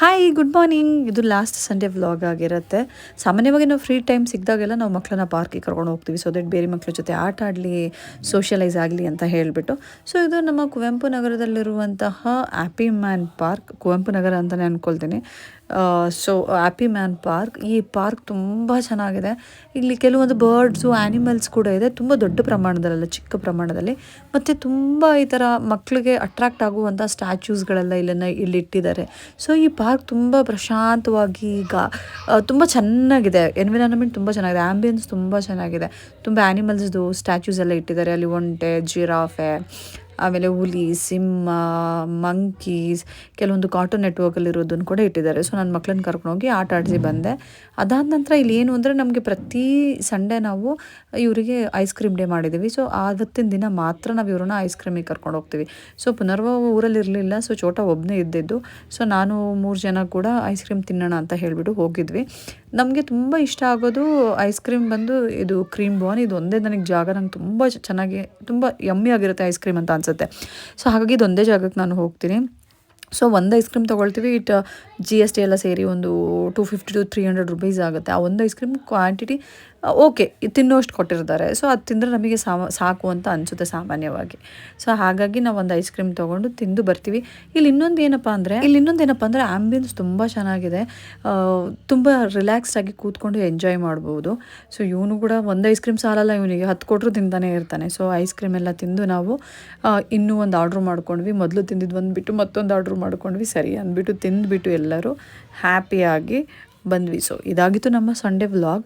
Hi good morning ಇದು last Sunday vlog ಆಗಿರುತ್ತೆ. ಸಾಮಾನ್ಯವಾಗಿ ನಾವು ಫ್ರೀ ಟೈಮ್ ಸಿಕ್ಕಿದಾಗೆಲ್ಲ ನಾವು ಮಕ್ಕಳನ್ನ ಪಾರ್ಕಿಗೆ ಕರ್ಕೊಂಡು ಹೋಗ್ತೀವಿ. ಸೊ ದಟ್ ಬೇರೆ ಮಕ್ಕಳ ಜೊತೆ ಆಟ ಆಡಲಿ ಸೋಷಿಯಲೈಸ್ ಆಗಲಿ ಅಂತ ಹೇಳಿಬಿಟ್ಟು. ಸೊ ಇದು ನಮ್ಮ Kuvempu ನಗರದಲ್ಲಿರುವಂತಹ happy man park Kuvempu Nagar ಅಂತಲೇ ಅಂದ್ಕೊಳ್ತೀನಿ ಸೊ ಆ್ಯಪಿ ಮ್ಯಾನ್ ಪಾರ್ಕ್ ಈ ಪಾರ್ಕ್ ತುಂಬ ಚೆನ್ನಾಗಿದೆ. ಇಲ್ಲಿ ಕೆಲವೊಂದು ಬರ್ಡ್ಸು ಆ್ಯನಿಮಲ್ಸ್ ಕೂಡ ಇದೆ. ತುಂಬ ದೊಡ್ಡ ಪ್ರಮಾಣದಲ್ಲ ಚಿಕ್ಕ ಪ್ರಮಾಣದಲ್ಲಿ. ಮತ್ತು ತುಂಬ ಈ ಥರ ಮಕ್ಕಳಿಗೆ ಅಟ್ರಾಕ್ಟ್ ಆಗುವಂಥ ಸ್ಟ್ಯಾಚ್ಯೂಸ್ಗಳೆಲ್ಲ ಇಲ್ಲಿ ಇಟ್ಟಿದ್ದಾರೆ ಸೊ ಈ ಪಾರ್ಕ್ ತುಂಬ ಪ್ರಶಾಂತವಾಗಿ ಈಗ ತುಂಬ ಚೆನ್ನಾಗಿದೆ. ಎನ್ವಿರಾನ್ಮೆಂಟ್ ತುಂಬ ಚೆನ್ನಾಗಿದೆ. ಆ್ಯಂಬಿಯನ್ಸ್ ತುಂಬ ಚೆನ್ನಾಗಿದೆ. ತುಂಬ ಆ್ಯನಿಮಲ್ಸ್ದು ಸ್ಟ್ಯಾಚ್ಯೂಸ್ ಎಲ್ಲ ಇಟ್ಟಿದ್ದಾರೆ. ಅಲ್ಲಿ ಒಂಟೆ, ಜಿರಾಫೆ ಆಮೇಲೆ ಹುಲಿ, ಸಿಂಹ ಮಂಕೀಸ್ ಕೆಲವೊಂದು ಕಾರ್ಟೂನ್ ನೆಟ್ವರ್ಕಲ್ಲಿರೋದನ್ನು ಕೂಡ ಇಟ್ಟಿದ್ದಾರೆ. ಸೊ ನನ್ನ ಮಕ್ಳನ್ನ ಕರ್ಕೊಂಡೋಗಿ ಆಟ ಆಡಿಸಿ ಬಂದೆ. ಅದಾದ ನಂತರ ಇಲ್ಲಿ ಏನು ಅಂದರೆ ನಮಗೆ ಪ್ರತಿ ಸಂಡೇ ನಾವು ಇವರಿಗೆ ಐಸ್ ಕ್ರೀಮ್ ಡೇ ಮಾಡಿದ್ದೀವಿ. ಸೊ ಆವತ್ತಿನ ದಿನ ಮಾತ್ರ ನಾವು ಇವ್ರನ್ನ ಐಸ್ ಕ್ರೀಮಿಗೆ ಕರ್ಕೊಂಡು ಹೋಗ್ತೀವಿ. ಸೊ ಪುನರ್ವ ಊರಲ್ಲಿ ಇರಲಿಲ್ಲ. ಸೊ ಚೋಟ ಒಬ್ಬನೇ ಇದ್ದಿದ್ದು. ಸೊ ನಾನು ಮೂರು ಜನ ಕೂಡ ಐಸ್ ಕ್ರೀಮ್ ತಿನ್ನೋಣ ಅಂತ ಹೇಳಿಬಿಟ್ಟು ಹೋಗಿದ್ವಿ. ನಮಗೆ ತುಂಬ ಇಷ್ಟ ಆಗೋದು ಐಸ್ ಕ್ರೀಮ್ ಬಂದು ಇದು ಕ್ರೀಮ್ ಬಾನ್ ಇದು ಒಂದೇ ನನಗೆ ಜಾಗ ನಂಗೆ ತುಂಬ ಚೆನ್ನಾಗಿ, ತುಂಬ ಯಮ್ಮಿ ಆಗಿರುತ್ತೆ ಐಸ್ ಕ್ರೀಮ್ ಅಂತ ಅನಿಸುತ್ತೆ. ಸೊ ಹಾಗಾಗಿ ಇದೊಂದೇ ಜಾಗಕ್ಕೆ ನಾನು ಹೋಗ್ತೀನಿ. ಸೊ ಒಂದು ಐಸ್ ಕ್ರೀಮ್ ತೊಗೊಳ್ತೀವಿ. ಇಟ್ ಜಿ ಎಸ್ ಟಿ ಎಲ್ಲ ಸೇರಿ ಒಂದು two fifty to three hundred rupees ಆಗುತ್ತೆ. ಆ ಒಂದು ಐಸ್ ಕ್ರೀಮ್ ಕ್ವಾಂಟಿಟಿ ಓಕೆ ತಿನ್ನೋಷ್ಟು ಕೊಟ್ಟಿರ್ತಾರೆ. ಸೊ ಅದು ತಿಂದರೆ ನಮಗೆ ಸಾಕು ಅಂತ ಅನಿಸುತ್ತೆ ಸಾಮಾನ್ಯವಾಗಿ. ಸೊ ಹಾಗಾಗಿ ನಾವು ಒಂದು ಐಸ್ ಕ್ರೀಮ್ ತೊಗೊಂಡು ತಿಂದು ಬರ್ತೀವಿ. ಇಲ್ಲಿ ಇನ್ನೊಂದು ಏನಪ್ಪ ಅಂದರೆ, ಇಲ್ಲಿ ಇನ್ನೊಂದು ಏನಪ್ಪ ಅಂದರೆ ಆ್ಯಂಬಿಯನ್ಸ್ ತುಂಬ ಚೆನ್ನಾಗಿದೆ. ತುಂಬ ರಿಲ್ಯಾಕ್ಸ್ ಆಗಿ ಕೂತ್ಕೊಂಡು ಎಂಜಾಯ್ ಮಾಡ್ಬೋದು. ಸೊ ಇವನು ಕೂಡ ಒಂದು ಐಸ್ ಕ್ರೀಮ್ ಸಾಲಲ್ಲ, ಇವನಿಗೆ ಹತ್ತು ಕೊಟ್ಟರು ತಿಂತಾನೆ ಇರ್ತಾನೆ. ಸೊ ಐಸ್ ಕ್ರೀಮ್ ಎಲ್ಲ ತಿಂದು ನಾವು ಇನ್ನೂ ಒಂದು ಆರ್ಡ್ರ್ ಮಾಡ್ಕೊಂಡ್ವಿ. ಮೊದಲು ತಿಂದಿದ್ದು ಬಂದುಬಿಟ್ಟು ಮತ್ತೊಂದು ಆರ್ಡ್ರ್ ಮಾಡ್ಕೊಂಡ್ವಿ ಸರಿ ಅಂದ್ಬಿಟ್ಟು ತಿಂದುಬಿಟ್ಟು ಎಲ್ಲರೂ ಹ್ಯಾಪಿಯಾಗಿ ಬಂದ್ವಿ. ಸೊ ಇದಾಗಿತ್ತು ನಮ್ಮ ಸಂಡೇ ವ್ಲಾಗ್